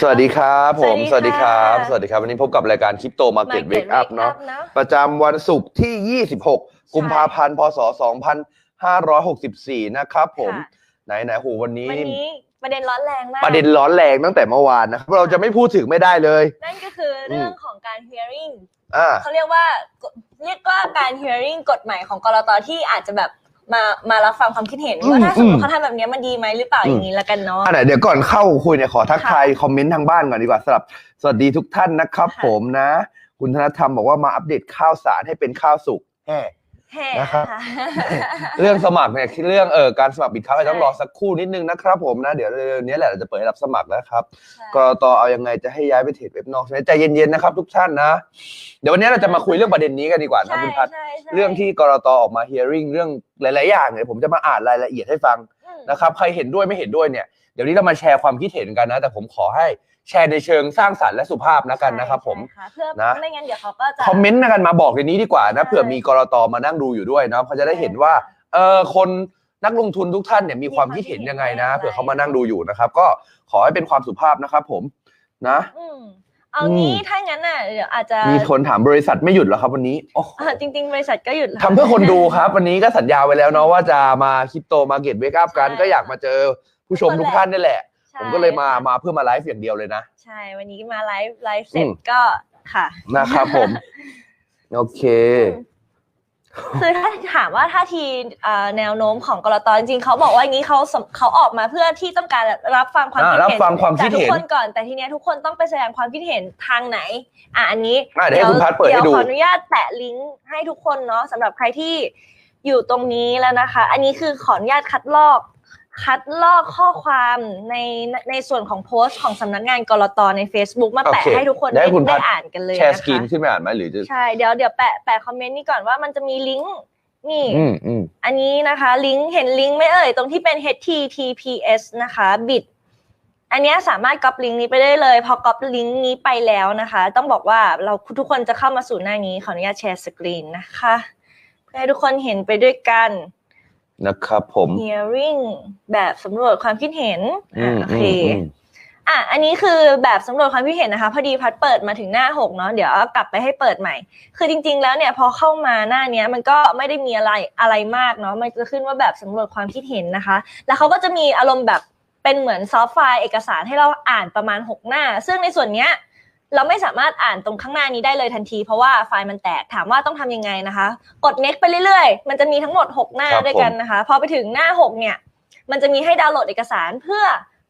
สวัสดีครับผมสสวัวัสสดีดีคค่ะรับ สวัสดีครับ วันนี้พบกับรายการคริปโตมาเก็ตเวกอัพเนาะประจำวันศุกร์ที่ 26 กุมภาพันธ์ พศ 2564 นะครับผม ค่ะ ไหนไหนๆโหวันนี้วันนี้ ประเด็นร้อนแรงมากประเด็นร้อนแรงตั้งแต่เมื่อวานนะครับเราจะไม่พูดถึงไม่ได้เลย นั่นก็คือเรื่องของการ hearing อ่าเขาเรียกว่าเรียกว่าการ hearing กฎหมายของกรตที่อาจจะแบบมามารับฟังความคิดเห็นอืมว่าถ้าสมมอืติมเขาทำแบบนี้มันดีไหมหรือเปล่าอืมอย่างนี้ละกันเนาะอันไหนเดี๋ยวก่อนเข้าคุยเนี่ยขอทักค่ะทายคอมเมนต์ทางบ้านก่อนดีกว่าสำหรับสวัสดีทุกท่านนะครับค่ะผมนะ คุณธนธรรมบอกว่ามาอัปเดตข้าวสารให้เป็นข้าวสุกแห่ แห่นะครับค่ะเรื่องสมัครเนี่ยเรื่องเอ่อการสมัครบิตครับอาจจะต้องใช่รอสักครู่นิดนึงนะครับผมนะ เดี๋ยวเร็วๆนี้แหละเราจะเปิดให้รับสมัครแล้วครับใช่กรตเอายังไงจะให้ย้ายไปเทรดเว็บนอกใช่ไหมใจเย็นๆนะครับทุกท่านนะ เดี๋ยววันนี้เราจะมาคุยเรื่องประเด็นนี้กันดีกว่านะใช่คุณพัฒน์ใช่ใช่เรื่องที่กรตออกมา hearing เรื่องหลายๆอย่างเนี่ยผมจะมาอ่านรายละเอียดให้ฟังอืมนะครับ ใครเห็นด้วยไม่เห็นด้วยเนี่ยเดี๋ยวนี้เรามาแชร์ความคิดเห็นกันนะ แต่ผมขอให้ แชร์ในเชิงสร้างสรรค์และสุภาพนะกันนะครับผมใช่ค่ะเพื่อนะไม่งั้นเดี๋ยวเขาก็จะคอมเมนต์กันมาบอกในนี้ดีกว่านะใช่เผื่อมีกรตมานั่งดูอยู่ด้วยนะเขาจะได้เห็นว่าเออคนนักลงทุนทุกท่านเนี่ยมีความคิดเห็นยังไงนะเผื่อเขามานั่งดูอยู่นะครับ ก็ขอให้เป็นความสุภาพนะครับผมนะอืมเอางี้อืมถ้างั้นน่ะเดี๋ยวอาจจะมีคนถามบริษัทไม่หยุดเหรอครับวันนี้โอ้โหอ่าจริง ๆ บริษัทก็หยุดแล้วทำเพื่อคนดูครับ วันนี้ก็สัญญาไว้แล้วเนาะว่าจะมาคริปโตมาเก็ตเวกอัพกันใช่ก็อยากมาเจอผู้ชมทุทุกกคนท่านนี่แหละ ใช่ผมก็เลยมาค่ะมาเพื่อมาไลฟ์อย่างเดียวเลยนะ ใช่ วันนี้มาไลฟ์ไลฟ์เสร็จอืม ก็ค่ะ นะครับผม โอเค คือถ้าถามว่าท่าทีอ่าแนวโน้มของกรตจริงๆเขาบอกว่าอย่างนี้เขาสำเขาออกมาเพื่อที่ต้องการรับฟังความคิดอ่ารับเห็นฟังความคิจาดกทุเห็กน คนก่อนแต่ทีเนี้ยทุกคนต้องไปแสดงความคิดเห็นทางไหน อะอันนี้ อะเดี๋ยวให้คุณพัดเปิดให้ดู ยวขออนุญาตแตะลิงก์ให้ทุกคนเนาะสำหรับใครที่อยู่ตรงนี้แล้วนะคะ อันนี้คือขออนุญาตคัดลอก คัดลอกข้อความในในส่วนของโพสต์ของสำนักงานกรตใน Facebook มาแปะโอเคให้ทุกคนได้ได้คุณพัได้ดอ่านกันเลยแชร์นะสกรีนคะขึ้นไปอ่านไหมหรือจะใช่เดี๋ยวเดี๋ยวแปะแปะคอมเมนต์นี่ก่อนว่ามันจะมีลิงก์นี่อืมอืมอันนี้นะคะ ลิงก์เห็นลิงก์ไหม่เอ่ย ตรงที่เป็น https นะคะ bit อันเนี้ยสามารถก๊อปลิงก์นี้ไปได้เลย พอก๊อปลิงก์นี้ไปแล้วนะคะ ต้องบอกว่าเราทุกคนจะเข้ามาสู่หน้านี้ขออนุญาตแชร์สกรีนนะคะ เพื่อให้ทุกคนเห็นไปด้วยกัน นะครับผม hearing แบบสำรวจความคิดเห็นอือะมโออืเคมอืมอะอันนี้คือแบบสำรวจความคิดเห็นนะคะ พอดีพัดเปิดมาถึงหน้าหกเนาะเดี๋ยวเอากลับไปให้เปิดใหม่ คือจริง ๆ แล้วเนี่ยพอเข้ามาหน้าเนี้ยมันก็ไม่ได้มีอะไรอะไรมากเนาะมันจะขึ้นว่าแบบสำรวจความคิดเห็นนะคะ แล้วเขาก็จะมีอารมณ์แบบเป็นเหมือนซอฟต์ไฟล์เอกสารให้เราอ่านประมาณ 6 หน้า ซึ่งในส่วนเนี้ย เราไม่สามารถอ่านตรงข้างหน้านี้ได้เลยทันที เพราะว่าไฟล์มันแตกถามว่าต้องทำยังไงนะคะ กด next ไปเรื่อยๆ มันจะมีทั้งหมด 6 หน้าครับด้วยกันนะคะ พอไปถึงหน้า 6 เนี่ย มันจะมีให้ดาวน์โหลดเอกสารเพื่อ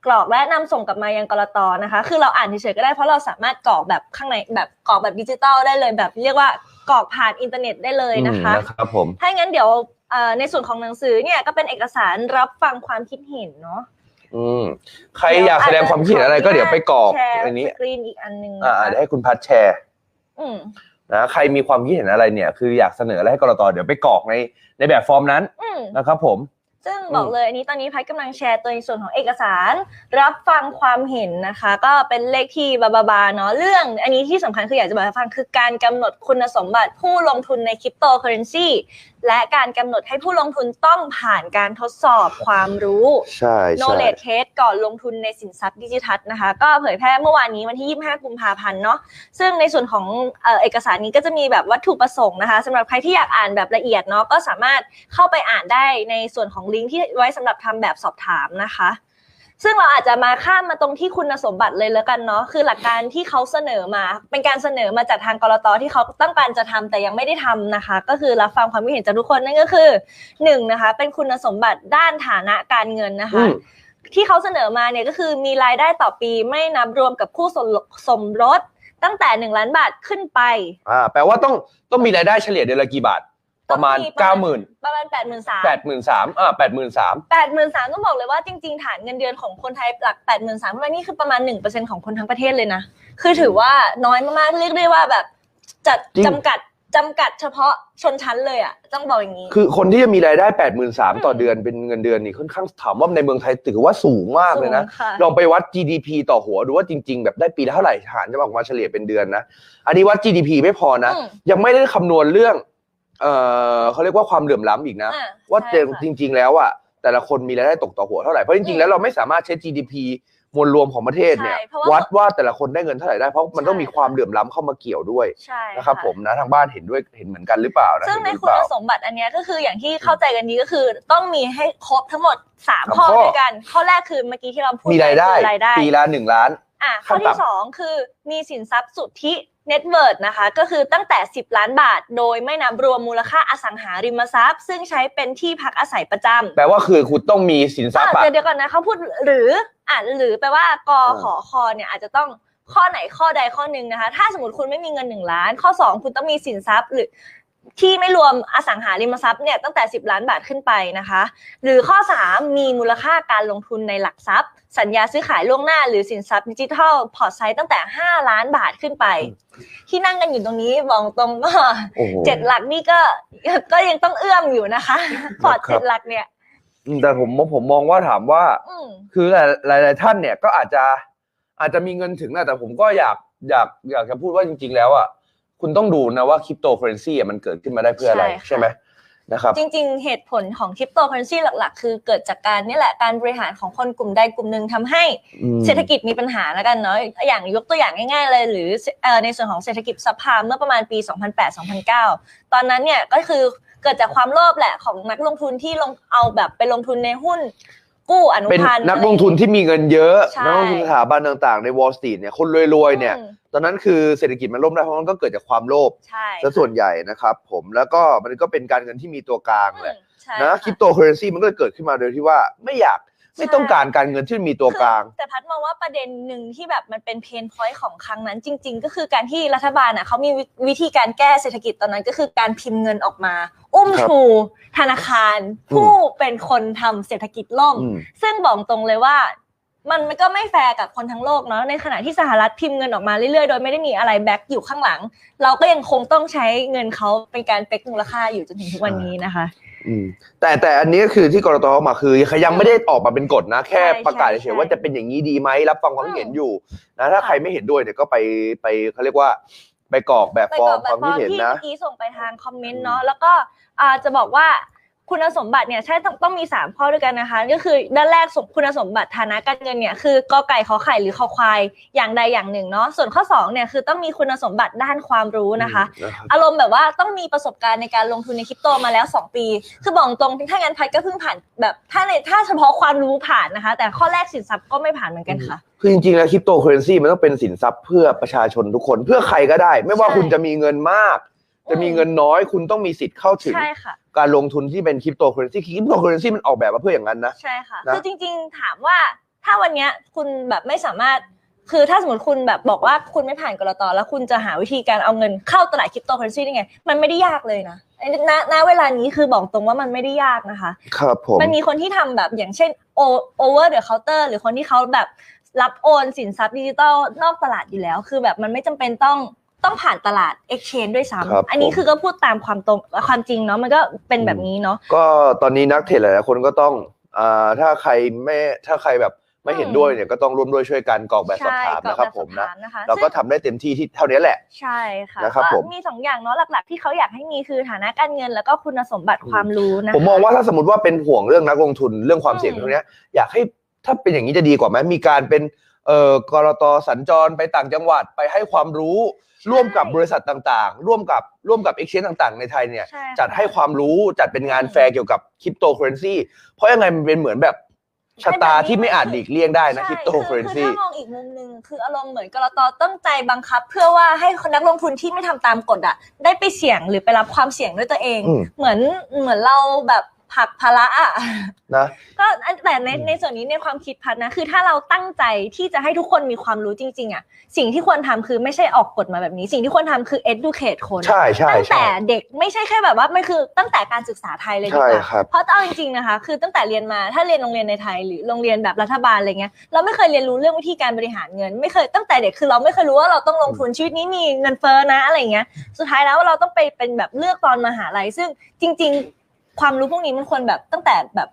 กรอกและนำส่งกลับมายังกรตนะคะ คือเราอ่านเฉยๆก็ได้เพราะเราสามารถกรอกแบบข้างในแบบกรอกแบบดิจิตอลได้เลยแบบ เรียกว่ากรอกผ่านอินเทอร์เน็ตได้เลยนะคะอืมนะครับผมถ้างั้นเดี๋ยวเอ่อในส่วนของหนังสือเนี่ยก็เป็นเอกสารรับฟังความคิดเห็นเนาะ อืมใครอยากแสดงความคิดเห็นอะไรก็เดี๋ยวไปกรอกแชร์อันนี้สกรีนอีกอันหนึงอ่านะคะเดี๋ยวให้คุณพัดแชร์อืมนะใครมีความคิดเห็นอะไรเนี่ย คืออยากเสนออะไรให้กรตเดี๋ยวไปกรอกในในแบบฟอร์มนั้นอืมนะครับผม ซึ่งบอกเลยอันนี้ตอนนี้พัดกำลังแชร์ตัวในส่วนของเอกสาร รับฟังความเห็นนะคะ ก็เป็นเลขที่บาบาบาเนาะเรื่อง อันนี้ที่สำคัญคืออยากจะบอกให้ฟังคือการกำหนดคุณสมบัติผู้ลงทุนในคริปโตเคอเรนซีและการกำหนดให้ผู้ลงทุนต้องผ่านการทดสอบความรู้ ใช่ใช่ knowledge test ก่อนลงทุนในสินทรัพย์ดิจิทัลนะคะ ก็เผยแพร่เมื่อวานนี้วันที่ 25 กุมภาพันธ์เนาะซึ่งในส่วนของเอ่อเอกสารนี้ก็จะมีแบบวัตถุประสงค์นะคะสำหรับใครที่อยากอ่านแบบละเอียดเนาะก็สามารถเข้าไปอ่านได้ในส่วนของลิงก์ที่ไว้สำหรับทำแบบสอบถามนะคะ ซึ่งเราอาจจะมาข้ามมาตรงที่คุณสมบัติเลยแล้วกันเนาะคือหลักการที่เขาเสนอมา เป็นการเสนอมาจากทางกรตที่เขาต้องการจะทำแต่ยังไม่ได้ทำนะคะ ก็คือรับฟังความคิดเห็นจากทุกคนนั่นก็คือหนึ่งนะคะ เป็นคุณสมบัติด้านฐานะการเงินนะคะอืมที่เขาเสนอมาเนี่ยก็คือมีรายได้ต่อปีไม่นับรวมกับคู่สมสมรสตั้งแต่หนึ่งล้านบาทขึ้นไป อ่า แปลว่าต้องต้องมีรายได้เฉลี่ยเดือนละกี่บาท ประมาณต้องมีประมาณเก้าหมื่นประมาณแปดหมื่นสามแปดหมื่นสามอ่าแปดหมื่นสามแปดหมื่นสามต้องบอกเลยว่าจริงๆฐานเงินเดือนของคนไทยหลักแปดหมื่นสามนี่คือประมาณหนึ่งเปอร์เซ็นของคนทั้งประเทศเลยนะคือถือว่าน้อยมากๆเรียกได้ว่าแบบจัดจริงจำกัดจำกัดเฉพาะชนชั้นเลยอะต้องบอกอย่างนี้ คือคนที่จะมีรายได้8ปดหมื่นสามอืมต่อเดือนเป็นเงินเดือนนี่ค่อนข้างถามว่าในเมืองไทยถือว่าสูงมากเลยนะสูงค่ะลองไปวัด GDP ต่อหัวดูว่าจริง ๆ แบบได้ปีละเท่าไหร่หารจะออกมาเฉลี่ยเป็นเดือนนะ อันนี้วัด GDP ไม่พอนะอืมยังไม่ได้คำนวณเรื่อง เอ่อเขาเรียกว่าความเหลื่อมล้ำอีกนะ อะว่าใช่ค่ะ จริง ๆ แล้วอะแต่ละคนมีรายได้ตกต่อหัวเท่าไหร่เพราะจริง ๆ แล้วเราไม่สามารถใช้ GDP มวลรวมของประเทศเนี่ย ใช่เพราะว่าวัดว่าแต่ละคนได้เงินเท่าไหร่ได้เพราะมันต้องมีใช่ความเหลื่อมล้ำเข้ามาเกี่ยวด้วยใช่นะครับผมนะทางบ้านเห็นด้วยเห็นเหมือนกันหรือเปล่านะซึ่งในเห็นหรือคุเปณล่า สมบัติอันเนี้ยก็คืออย่างที่เข้าใจกันนี้ก็คือ ต้องมีให้ครบทั้งหมด3สามข้อข้อ ด้วยกัน ข้อแรกคือเมื่อกี้ที่เราพูดมีรายได้ปคือรายได้ปีละหนึ่งล้าน อะขั้ข้อนต่ำที่2คือมีสินทรัพย์สุทธิ เน็ตเวิร์ดนะคะก็คือตั้งแต่ 10 ล้านบาท โดยไม่นับรวมมูลค่าอสังหาริมทรัพย์ ซึ่งใช้เป็นที่พักอาศัยประจำแปลว่าคือคุณต้องมีสินทรัพย์อะอะเดี๋ยวเดี๋ยวก่อนนะเขาพูดหรืออะหรือแปลว่ากออ่าขอคอเนี่ยอาจจะต้องข้อไหนข้อใดข้อหนึ่งนะคะ ถ้าสมมติคุณไม่มีเงินหนึ่งล้าน ข้อ 2 คุณต้องมีสินทรัพย์หรือ ที่ไม่รวมอสังหาริมทรัพย์เนี่ยตั้งแต่ 10 ล้านบาทขึ้นไปนะคะ หรือข้อ 3 มีมูลค่าการลงทุนในหลักทรัพย์ สัญญาซื้อขายล่วงหน้า หรือสินทรัพย์ดิจิทัลพอร์ตไซต์ตั้งแต่ 5 ล้านบาทขึ้นไป ที่นั่งกันอยู่ตรงนี้บอกตรงก็โอ้โหเจ็ดหลักนี่ก็ก็ยังต้องเอื้อมอยู่นะคะ พอร์ตครับเจ็ดหลักเนี่ยอืมแต่ผมผมมองว่าถามว่าอืมคือหลายหลายๆท่านเนี่ยก็อาจจะอาจจะมีเงินถึงนะแต่ผมก็อยากอยากอยากจะพูดว่าจริง ๆ แล้วอะ คุณต้องดูนะว่าคริปโตเคอเรนซีมันเกิดขึ้นมาได้เพื่ออะไรใช่ค่ะใช่ไหมนะครับจริงๆ เหตุผลของคริปโตเคอเรนซีหลักๆ คือเกิดจากการนี่แหละการบริหารของคนกลุ่มใดกลุ่มหนึ่งทำให้อืมเศรษฐกิจมีปัญหาแล้วกันเนาะอย่างยกตัวอย่างง่ายๆเลย หรือเอ่อในส่วนของเศรษฐกิจซับพลามเมื่อประมาณปี 2008-2009 ตอนนั้นเนี่ยก็คือเกิดจากความโลภแหละของนักลงทุนที่ลงเอาแบบไปลงทุนในหุ้นกู้อนุเป็นพันธ์นักลงทุนที่มีเงินเยอะใช่นักลงทุนสถาบันต่างๆใน Wall Street เนี่ยคนรวยๆเนี่ยอืม ตอนนั้นคือเศรษฐกิจมันล่มได้เพราะมันก็เกิดจากความโลภใช่ซะส่วนใหญ่นะครับ ผมแล้วก็มันก็เป็นการเงินที่มีตัวกลางแหละอืมใช่นะค่ะคริปโตเคอเรนซีมันก็เลยเกิดขึ้นมาโดยที่ว่าไม่อยากไม่ใช่ต้องการการเงินที่มีตัวกลางคือแต่พัดมองว่าประเด็นหนึ่งที่แบบมันเป็นเพนพอยต์ของครั้งนั้น จริง ๆ ก็คือการที่รัฐบาลอะเขามีวิวิธีการแก้เศรษฐกิจตอนนั้นก็คือการพิมพ์เงินออกมา อุ้มครับชูธนาคาร ผู้เป็นคนทำเศรษฐกิจล่มอืมซึ่งบอกตรงเลยว่า มันมันก็ไม่แฟร์กับคนทั้งโลกเนาะในขณะที่สหรัฐพิมพ์เงินออกมาเรื่อยๆ โดยไม่ได้มีอะไรแบ็กอยู่ข้างหลัง เราก็ยังคงต้องใช้เงินเขาเป็นการเป็กมูลค่าอยู่จนถึงทุกวันนี้นะคะอืมแต่แต่อันนี้ก็คือที่กรตออกมาคือยังไม่ได้ออกมาเป็นกฎนะ แค่ใช่ประกาศใช่เฉยๆว่าจะเป็นอย่างนี้ดีไหมรับฟังความคิดเห็นอยู่นะถ้าค่ะใครไม่เห็นด้วยเนี่ยก็ไปไปเขาเรียกว่าไปกรอกแบบไปฟอก่ร์อมนแบควาบมฟอคิดร์มเห็นที่นะเมื่อกี้ส่งไปทางคอมเมนอืต์มเนาะแล้วก็อ่าจะบอกว่า คุณสมบัติเนี่ยใช่ต้องต้องมี 3 ข้อด้วยกันนะคะ ก็คือด้านแรกสมคุณสมบัติฐานะการเงินเนี่ยคือกอไก่ขอไข่หรือคอควายอย่างใดอย่างหนึ่งเนาะส่วนข้อ2เนี่ยคือต้องมีคุณสมบัติด้านความรู้นะคะอืมนะครับอารมณ์แบบว่าต้องมีประสบการณ์ในการลงทุนในคริปโตมาแล้ว 2 ปี คือบอกตรงถ้างั้นพัดก็เพิ่งผ่านแบบถ้าในถ้าเฉพาะความรู้ผ่านนะคะ แต่ข้อแรกสินทรัพย์ก็ไม่ผ่านเหมือนกันค่ะคือจริงๆแล้วคริปโตเคอเรนซีมันต้องเป็นสินทรัพย์เพื่อประชาชนทุกคนเพื่อใครก็ได้ ไม่ว่าใช่คุณจะมีเงินมาก จะมีเงินน้อยคุณต้องมีสิทธิ์เข้าถึง ใช่ค่ะ การลงทุนที่เป็นคริปโตเคอเรนซีคริปโตเคอเรนซีมันออกแบบมาเพื่ออย่างนั้นนะ ใช่ค่ะ นะคือจริงๆถามว่าถ้าวันเนี้ยคุณแบบไม่สามารถ คือถ้าสมมติคุณแบบบอกว่าคุณไม่ผ่านกรตแล้วคุณจะหาวิธีการเอาเงินเข้าตลาดคริปโตเคอเรนซีได้ไง มันไม่ได้ยากเลยนะไอ้ณณเวลานี้คือบอกตรงว่ามันไม่ได้ยากนะคะ ครับผม มันมีคนที่ทำแบบอย่างเช่น O- over the counter หรือคนที่เขาแบบรับโอนสินทรัพย์ดิจิตอลนอกตลาดอยู่แล้ว คือแบบมันไม่จำเป็นต้อง ต้องผ่านตลาด exchange ด้วยครับซ้ำอันนี้ผมคือก็พูดตามความตรงความจริงเนาะมันก็เป็นแบบนี้เนาะก็ตอนนี้นักเทรดหลายๆคนก็ต้องอ่าถ้าใครไม่ถ้าใครแบบไม่เห็นอืมด้วยเนี่ยก็ต้องร่วมด้วยช่วยกันกรอกแบบสอบใช่ถามกรอกนะครับแบบผมสนะอบถามนะคะเราก็ซึ่งทำได้เต็มที่ที่เท่านี้แหละ ใช่ค่ะนะครับก็ผมมีสองอย่างเนาะหลักๆที่เขาอยากให้มีคือฐานะการเงิน แล้วก็คุณสมบัติความรู้นะคะผมมองว่าถ้าสมมติว่าเป็นห่วงเรื่องนักลงทุนเรื่องความเสี่ยงอืมตรงเนี้ยอยากให้ถ้าเป็นอย่างนี้จะดีกว่าไหมมีการเป็น เอ่อกรตสัญจรไปต่างจังหวัดไปให้ความรู้ร่วมกับบริษัทต่างๆ ร่วมกับร่วมกับ exchange ต่าง ๆ ในไทยเนี่ย ใช่ค่ะ จัดให้ความรู้จัดเป็นงานอืมแฟร์เกี่ยวกับคริปโตเคอเรนซีเพราะยังไงมันเป็นเหมือนแบบชะตาที่ไม่อาจหลีกเลี่ยงได้นะใช่คริปโตเคอเรนคือซี ถ้ามองอีกมุมหนึ่งคืออารมณ์เหมือนกรตตั้งใจบังคับ เพื่อว่าให้คนนักลงทุนที่ไม่ทำตามกฎอะได้ไปเสี่ยงหรือไปรับความเสี่ยงด้วยตัวเอง อืม เหมือนเหมือนเราแบบ ผลักภาระอะนะก็อันแต่ในอืมในส่วนนี้ในความคิดพัดนะ คือถ้าเราตั้งใจที่จะให้ทุกคนมีความรู้จริง ๆอะสิ่งที่ควรทำคือไม่ใช่ออกกฎมาแบบนี้ สิ่งที่ควรทำคือ educate คนใช่ใช่ตั้งใช่แต่เด็กไม่ใช่แค่แบบว่ามันคือตั้งแต่การศึกษาไทยเลยดีกใช่ว่าครับเพราะเอาจริงๆนะคะ คือตั้งแต่เรียนมาถ้าเรียนโรงเรียนในไทย หรือโรงเรียนแบบรัฐบาลอะไรเงี้ยเราไม่เคยเรียนรู้เรื่องวิธีการบริหารเงิน ไม่เคยตั้งแต่เด็กคือเราไม่เคยรู้ว่าเราต้องลงทุนชีวิตนี้มีเงินเฟ้อนะอะไรเงี้ยสุดท้ายแล้วเราต้องไปเป็นแบบเลือกตอนมหาลัยซึ่งจริง ๆ ความรู้พวกนี้มันควรแบบตั้งแต่แบบ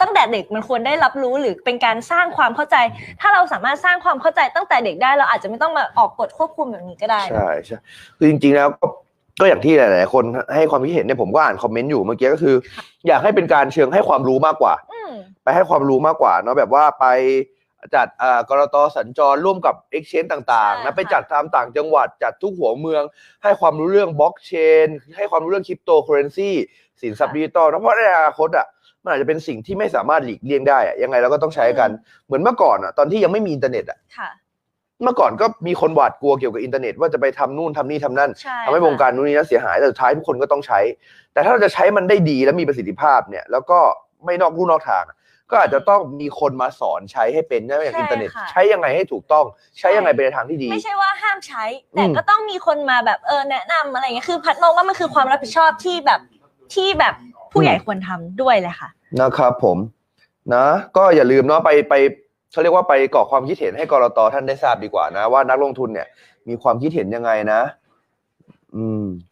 ตั้งแต่เด็กมันควรได้รับรู้หรือเป็นการสร้างความเข้าใจ ถ้าเราสามารถสร้างความเข้าใจตั้งแต่เด็กได้เราอาจจะไม่ต้องมาออกกฎควบคุมแบบนี้ก็ได้นะใช่ใช่คือจริง ๆ แล้วก็ก็อย่างที่หลายๆคนให้ความคิดเห็นเนี่ยผมก็อ่านคอมเมนต์อยู่เมื่อกี้ก็คือ อยากให้เป็นการเชิงให้ความรู้มากกว่าอืมไปให้ความรู้มากกว่าเนาะแบบว่าไป จัดอ่ากรตสัญจรร่วมกับ Exchange ต่างๆใช่นะค่ะไปจัดตามต่างจังหวัดจัดทุกหัวเมือง ให้ความรู้เรื่องบล็อกเชนให้ความรู้เรื่องคริปโตเคอเรนซีสินทรัพย์ดิจิตอลนะเพราะในอนาคตอะมันอาจจะเป็นสิ่งที่ไม่สามารถหลีกเลี่ยงได้อะยังไงเราก็ต้องใช้กันเหมือนเมื่อก่อนอะตอนที่ยังไม่มีอินเทอร์เน็ตอะค่ะเมื่อก่อนก็มีคนหวาดกลัวเกี่ยวกับอินเทอร์เน็ตว่าจะไปทำนู่นทำนี่ทำนั่นใช่ทำให้วงการนู้นนี้นั้นเสียหายแต่สุดท้ายทุกคนก็ต้องใช้ แต่ถ้าเราจะใช้มันได้ดีและมีประสิทธิภาพเนี่ย แล้วก็ไม่นอกลู่นอกทางอะ ก็อาจจะต้องมีคนมาสอนใช้ให้เป็นใช่ไหมอย่างอินเทอร์เน็ต ใช้ยังไงให้ถูกต้อง ใช้ยังไงไปในทางที่ดี ไม่ใช่ว่าห้ามใช้ แต่อืมก็ต้องมีคนมาแบบเออแนะนำอะไรเงี้ยคือพัดมองว่ามันคือความรับผิดชอบที่แบบที่แบบผู้ใหญ่ควรทำด้วยเลยค่ะ นะครับผมนะ ก็อย่าลืมเนาะไปไปเขาเรียกว่าไปก่อความคิดเห็นให้กรตท่านได้ทราบดีกว่านะ ว่านักลงทุนเนี่ย มีความคิดเห็นยังไงนะ อืมเ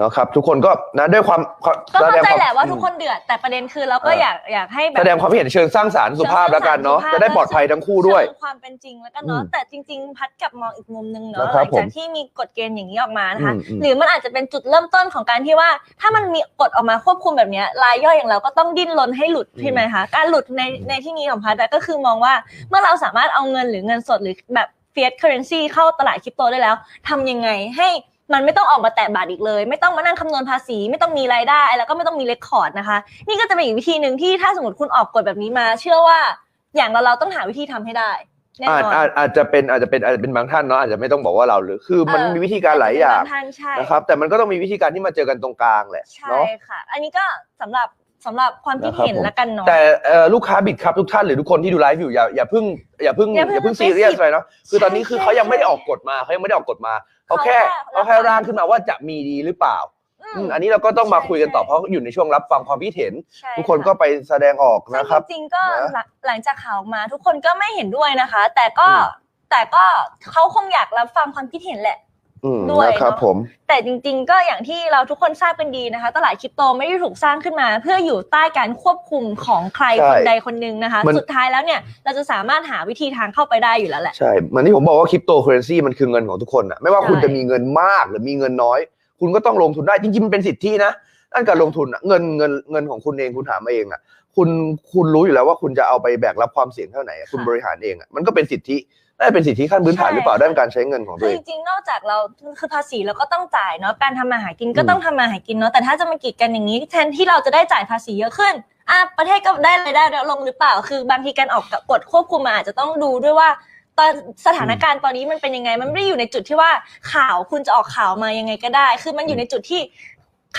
นาะครับทุกคนก็นะด้วยความก็เข้าใจควมแหละว่าทุกคนเดือด แต่ประเด็นคือเราก็เออออยากอยากให้แบบแสดงความคิดเห็นเชิงสร้างสารรค์สุภาพแล้วกันเนาะจะได้ปลอดภัยทั้งคู่ด้วยเชิงความเป็นจริงแล้วกันเนาะอืมแต่จริง ๆ พัดกลับมองอีกมุมนึงนะเนาะคหรับลังจากผมที่มีกฎเกณฑ์อย่างนี้ออกมานะคะอืมอืมหรือมันอาจจะเป็นจุดเริ่มต้นของการที่ว่า ถ้ามันมีกฎออกมาควบคุมแบบเนี้ยรายย่อยอย่างเราก็ต้องดิ้นรนให้หลุดใช่ไหมคะการหลุดในในที่นี้ของพัดอะก็คือมองว่าเมื่อเราสามารถเอาเงินหรือเงินสดหรือแบบเฟียสเคอร์เรนซีเข้าตลาดคริปโตได้แล้วทำยังไงให้ มันไม่ต้องออกมาแตะบาทอีกเลย ไม่ต้องมานั่งคำนวณภาษี ไม่ต้องมีรายได้ แล้วก็ไม่ต้องมีเรคคอร์ดนะคะ นี่ก็จะเป็นอีกวิธีหนึ่งที่ถ้าสมมติคุณออกกฎแบบนี้มา เชื่อว่าอย่างเราเราต้องหาวิธีทำให้ได้แน่อาจนอนอาจอาจจะเป็นอาจจะเป็นอาจจะเป็นบางท่านเนาะอาจจะไม่ต้องบอกว่าเราหรือคือมันเออมีวิธีการหลายอย่างจจะเป็นบท่านใช่นะครับ แต่มันก็ต้องมีวิธีการที่มาเจอกันตรงกลางแหละใช่เนาะค่ะ อันนี้ก็สำหรับสำหรับความคิดเห็นนะครับผมละกันเนาะแต่เอ่อลูกค้าบิดครับทุกท่านหรือทุกคนที่ดูไลฟ์อยู่อย่าอย่าเพิ่งอย่าเพิ่งอย่าเพิ่งอย่าเพิ่งไปซีเรียสสิอะไรเนาะคือตอนนี้คือใช่เขายังไม่ได้ใช่ออกกฎมาเขายังไม่ได้ออกกฎมา เขาแค่เขาเขาแค่แค่ร่างขึ้นมาว่าจะมีดีหรือเปล่าอือืมมอันนี้เราก็ต้องมาใช่คุยกันต่อใช่เพราะอยู่ในช่วงรับฟังความคิดเห็น ใช่ทุกคนะก็ไปแสดงออกซึ่งนะครับ จริงๆก็นะหลังหลังจากข่าวมาทุกคนก็ไม่เห็นด้วยนะคะ แต่ก็อืม แต่ก็เขาคงอยากรับฟังความคิดเห็นแหละอืม ด้วยนะครับเนอะผมแต่จริง ๆ ก็อย่างที่เราทุกคนทราบกันดีนะคะ ตลาดคริปโตไม่ได้ถูกสร้างขึ้นมา เพื่ออยู่ใต้การควบคุมของใครใช่คนใดคนหนึ่งนะคะมันสุดท้ายแล้วเนี่ยเราจะสามารถหาวิธีทางเข้าไปได้อยู่แล้วแหละใช่เหมือนที่ผมบอกว่าคริปโตเคอเรนซีมันคือเงินของทุกคนอะไม่ว่าใช่คุณจะมีเงินมากหรือมีเงินน้อย คุณก็ต้องลงทุนได้จริงๆมันเป็นสิทธินะด้านการลงทุนอะเงินเงินเงินของคุณเองคุณหามาเองอะคุณคุณรู้อยู่แล้วว่าคุณจะเอาไปแบกรับความเสี่ยงเท่าไหร่อะคุณบริหารเองอะมันก็เป็นสิทธิ น่าจะเป็นสิทธิขั้นพื้นฐานหรือเปล่าด้านการใช้เงินของตัคืวอเอจงริงๆนอกจากเราคือภาษีเราก็ต้องจ่ายเนาะการทำมาหากินก็อืมต้องทำมาหากินเนาะแต่ถ้าจะมากีดกันอย่างนี้แทนที่เราจะได้จ่ายภาษีเยอะขึ้นอะประเทศก็ได้รายได้ลดลงหรือเปล่า คือบางทีการออกกฎควบคุมมาอาจจะต้องดูด้วยว่าตอนสถานการณ์ตอนนี้มันเป็นยังไง มันไม่ได้อยู่ในจุดที่ว่าข่าวคุณจะออกข่าวมายังไงก็ได้ คือมันอยู่ในจุดที่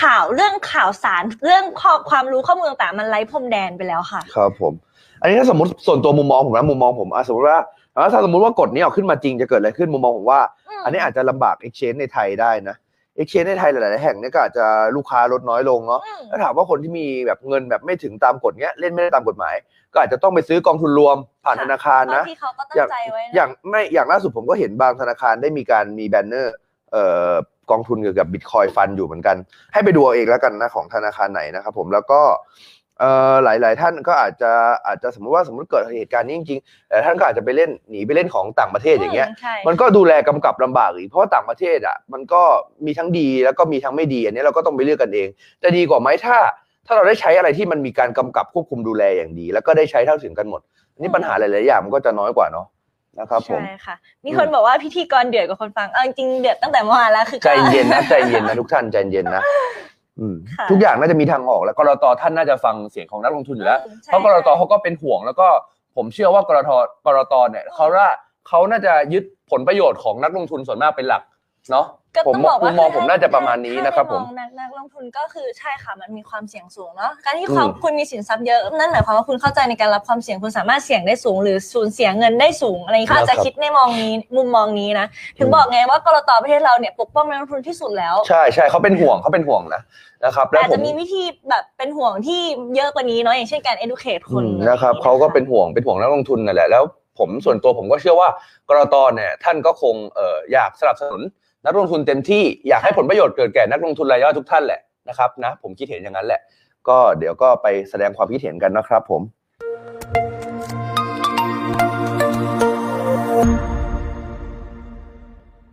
ข่าวเรื่องข่าวสารเรื่องข้อความรู้ข้อมูลต่างๆมันไร้พรมแดนไปแล้วค่ะ ครับผม อันนี้ถ้าสมมติส่วนตัวมุมมองผมนะมุมมองผมอะสมมติว่าอะถ้าสมมติว่ากฎนี้ออกขึ้นมาจริงจะเกิดอะไรขึ้นมุมมองผมว่า อันนี้อาจจะลำบาก exchange ในไทยได้นะ exchange ในไทยหลายๆแห่งเนี่ยก็อาจจะลูกค้าลดน้อยลงเนาะอืมถ้าถามว่าคนที่มีแบบเงินแบบไม่ถึงตามกฎเนี้ยเล่นไม่ได้ตามกฎหมาย ก็อาจจะต้องไปซื้อกองทุนรวมผ่านธนาคารบางนะทีเขาก็ตั้อย่างงใจไว้นะอย่างไม่อย่างล่าสุดผมก็เห็นบางธนาคารได้มีการมีแบนเนอร์เอ่อ กองทุนเกี่ยวกับบิตคอยฟันอยู่เหมือนกัน ให้ไปดูเอาเองแล้วกันนะของธนาคารไหนนะครับผมแล้วก็เอ่อหลายๆท่านก็อาจจะอาจจะสมมติว่าสมมติเกิดเหตุการณ์นี้จริงๆแต่ท่านก็อาจจะไปเล่นหนีไปเล่นของต่างประเทศอย่างเงี้ยใช่มันก็ดูแลกำกับลำบากอีกเพราะว่าต่างประเทศอะมันก็มีทั้งดีแล้วก็มีทั้งไม่ดีอันนี้เราก็ต้องไปเลือกกันเอง จะดีกว่าไหมถ้า ถ้าเราได้ใช้อะไรที่มันมีการกำกับควบคุมดูแลอย่างดี แล้วก็ได้ใช้เท่าถึงกันหมดอันนี้ปัญหาหลายๆอย่างมันก็จะน้อยกว่าเนาะ นะครับผมใช่ค่ะ มีคนบอกว่าพิธีกรเดือดกว่าคนฟังเอาจริงๆเดือดตั้งแต่เมื่อวานแล้วคือก็ใจเย็นนะใจเย็นนะทุกท่านใจเย็นนะอืมค่ะทุกอย่างน่าจะมีทางออกแล้วกรตท่านน่าจะฟังเสียงของนักลงทุนอยู่แล้วอืมใช่เพราะกรตเขาก็เป็นห่วง แล้วก็ผมเชื่อว่ากรตกรตเนี่ยเขาว่าเขาน่าจะยึดผลประโยชน์ของนักลงทุนส่วนมากเป็นหลักเนาะ ก็ผมต้องบอกว่ามุมมองผมน่าจะประมาณนี้นะครับผมถ้าให้องนักนักลงทุนก็คือใช่ค่ะมันมีความเสี่ยงสูงเนาะการที่เขาอืม คุณมีสินทรัพย์เยอะนั่นหมายความว่าคุณเข้าใจในการรับความเสี่ยงคุณสามารถเสี่ยงได้สูง หรือสูญเสียเงินได้สูงอะไรอย่างนี้เขาอาจจะคิดในมองนี้มุมมองนี้นะถึงบอกไงว่ากรตประเทศเราเนี่ยปกป้องนักลงทุนที่สุดแล้ว ใช่ใช่เขาเป็นห่วงเขาเป็นห่วงนะนะครับแต่แล้วอาจผจะมมีวิธีแบบเป็นห่วงที่เยอะกว่านี้เนาะอย่างเช่นการ educate คนอืมนะครับเขาก็เป็นห่วงเป็นห่วงนักลงทุนนั่นแหละแล้วผมส่วนตัวผมก็เชื่อว่ากรตเนี่ยท่านก็คงเอ่ออยากสนับสนุน นักลงทุนเต็มที่อยากให้ผลประโยชน์เกิดแก่นักลงทุนรายย่อยทุกท่านแหละนะครับนะผมคิดเห็นอย่างนั้นแหละ ก็เดี๋ยวก็ไปแสดงความคิดเห็นกันนะครับผม